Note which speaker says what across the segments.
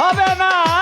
Speaker 1: হবে না।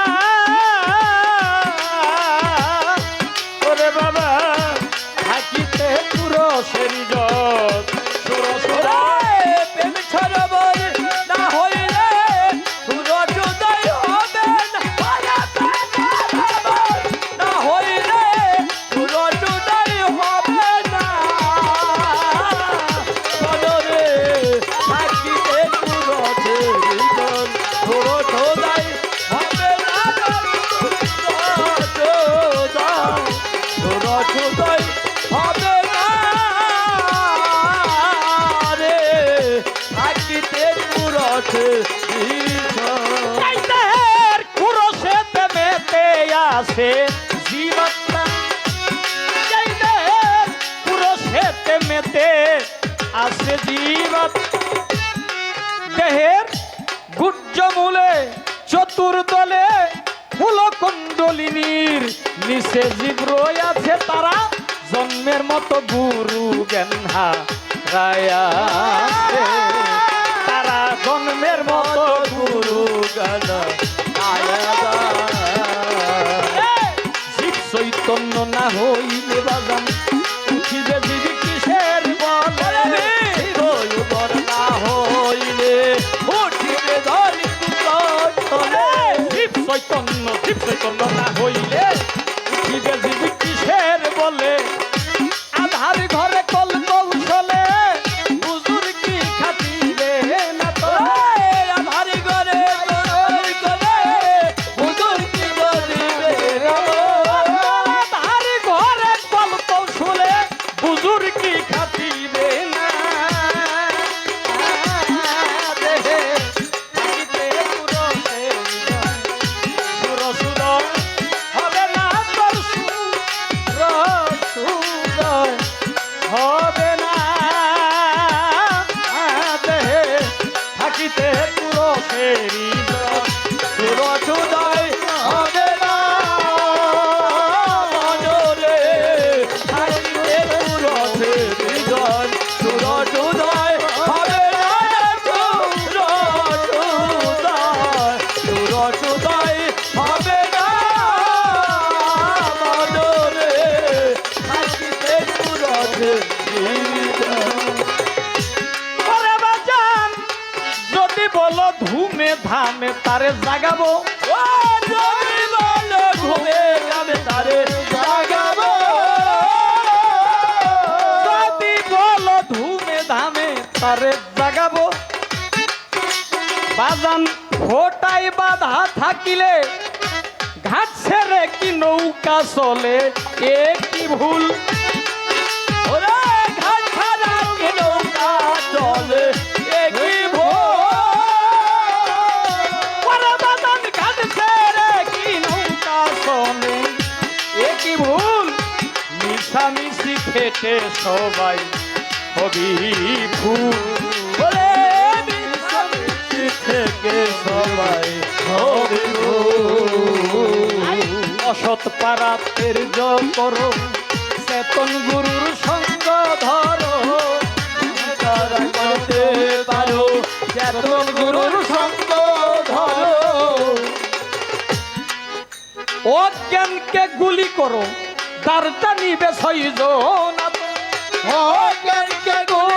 Speaker 2: জীবন
Speaker 1: চাইতের কুরসেতে মেতে আসে জীবনটা। চাইতের কুরসেতে মেতে আসে জীবন। দেহের গুজ্জ মূলে চতুর্দলে ফুলকুণ্ডলিনীর নিচে জীব্র আছে তারা। জন্মের মতো গুরু জ্ঞানহা রায়াছে তারা জন্মের মতো গুরু জ্ঞান জীব চৈতন্য না হইলে বাজান উঠিবে জীব কিসের বলে
Speaker 2: উদর না হইলে। উঠিবে ধরি
Speaker 1: জীব চৈতন্য জীব চৈতন্য না হইলে পুরো ধামে তারে জাগাবো।
Speaker 2: তারে
Speaker 1: ধুমে ধামে তারে জাগাবো। বাজান ফোটাই বাধা থাকিলে, ঘাট ছেড়ে কি নৌকা চলে, এ কি ভুল? মিশামিশি সবাই হবি ফুল।
Speaker 2: থেকে সবাই হবে
Speaker 1: অসৎ পারাতের জয় করো চেতন গুরুর সঙ্গ ধরো।
Speaker 2: করতে পারো চেতন গুরুর সঙ্গ ধরো।
Speaker 1: অজ্ঞানকে গুলি করো। দারটা নিবে ছয়জন।
Speaker 2: অজ্ঞানকে কে করো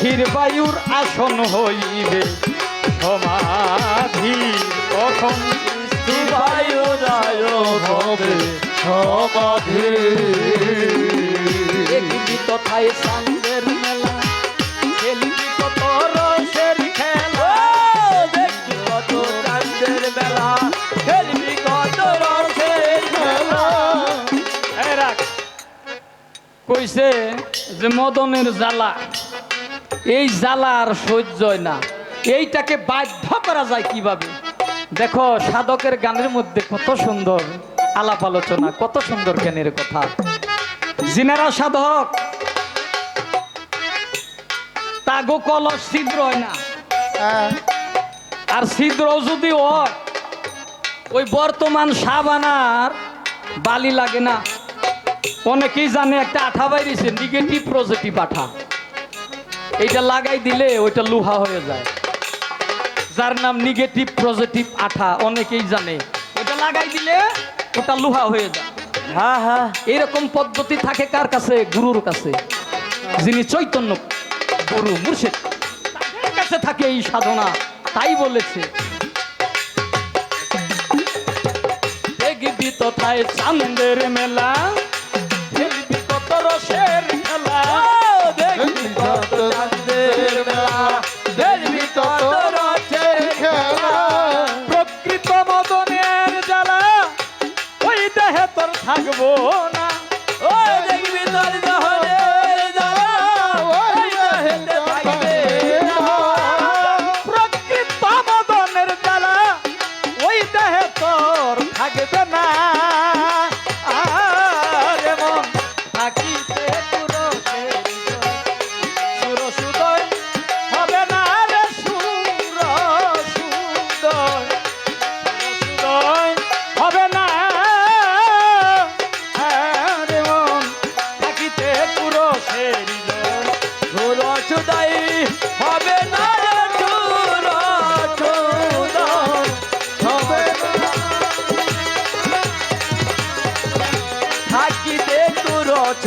Speaker 1: স্থির বায়ুর আসন হইবে। সমাধি তখন
Speaker 2: বায়ুরায় হবে। সমাধি।
Speaker 1: দেখবি তথায় সান্দের মেলা খেলবি কত রসের খেলা।
Speaker 2: দেখবি কত চাঁদের বেলা খেলবি কত রসের খেলা।
Speaker 1: কইছে যে মদনের জ্বালা এই জ্বালা আর সহ্য হয় না। এইটাকে বাধ্য করা যায় কীভাবে? দেখো সাধকের গানের মধ্যে কত সুন্দর আলাপ আলোচনা কত সুন্দর জ্ঞানের কথা। জিনারা সাধক তাগো কলস ছিদ্র হয় না। আর ছিদ্র যদি হয় ওই বর্তমান সাবানার বালি লাগে না। অনেকেই জানে একটা আঠা বাইরেছে নেগেটিভ পজিটিভ আঠা। এইটা লাগাই দিলে ওইটা লোহা হয়ে যায়। যার নাম নেগেটিভ পজিটিভ আঠা অনেকেই জানে। ওটা লাগাই দিলে ওটা লোহা হয়ে যায়।
Speaker 2: হ্যাঁ হ্যাঁ।
Speaker 1: এরকম পদ্ধতি থাকে কার কাছে? গুরুর কাছে। যিনি চৈতন্য গুরু মুর্শিদ তাদের কাছে থাকে এই সাধনা। তাই বলেছে। দেখবি তথায় চান্দের মেলা খেলবি কত রসের তোর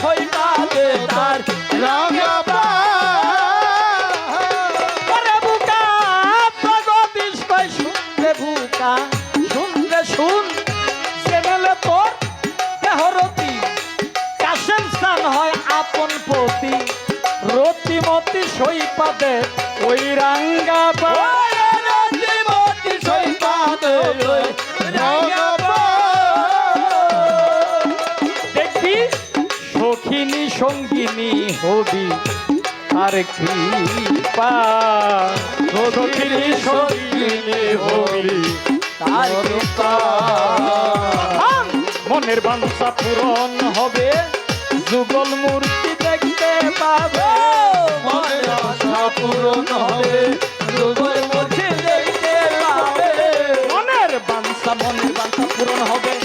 Speaker 1: সইপাদে তার রাঙ্গা পা। পরে বুকা জগদীশ ভাই শুনরে বুকা। শুনরে শুন জেনেলে তোর দেহরতি কাশেম স্থান হয় আপন পতি। রতিমতি ওই রাঙ্গা সঙ্গিনী হবি আর আম, মনের বাঞ্ছা পূরণ হবে যুগল মূর্তি দেখতে পাবে।
Speaker 2: মনের পূরণ হবে দুর্বল মুখে দেখতে পাবে।
Speaker 1: মনের বাঞ্ছা মনের বাঞ্ছা পূরণ হবে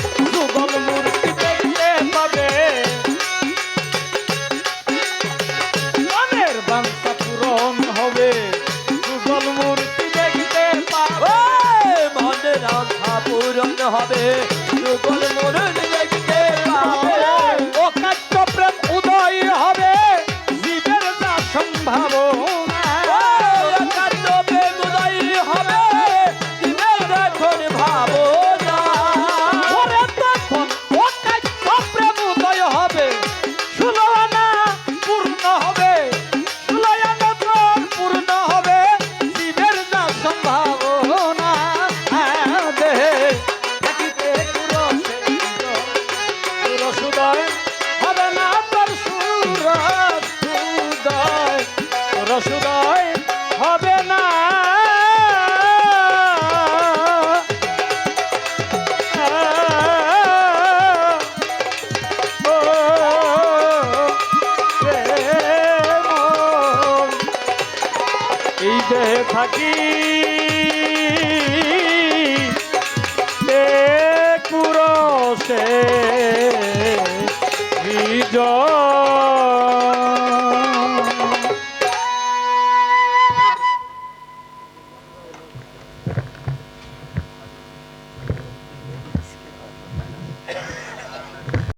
Speaker 1: কুরসে বিজয়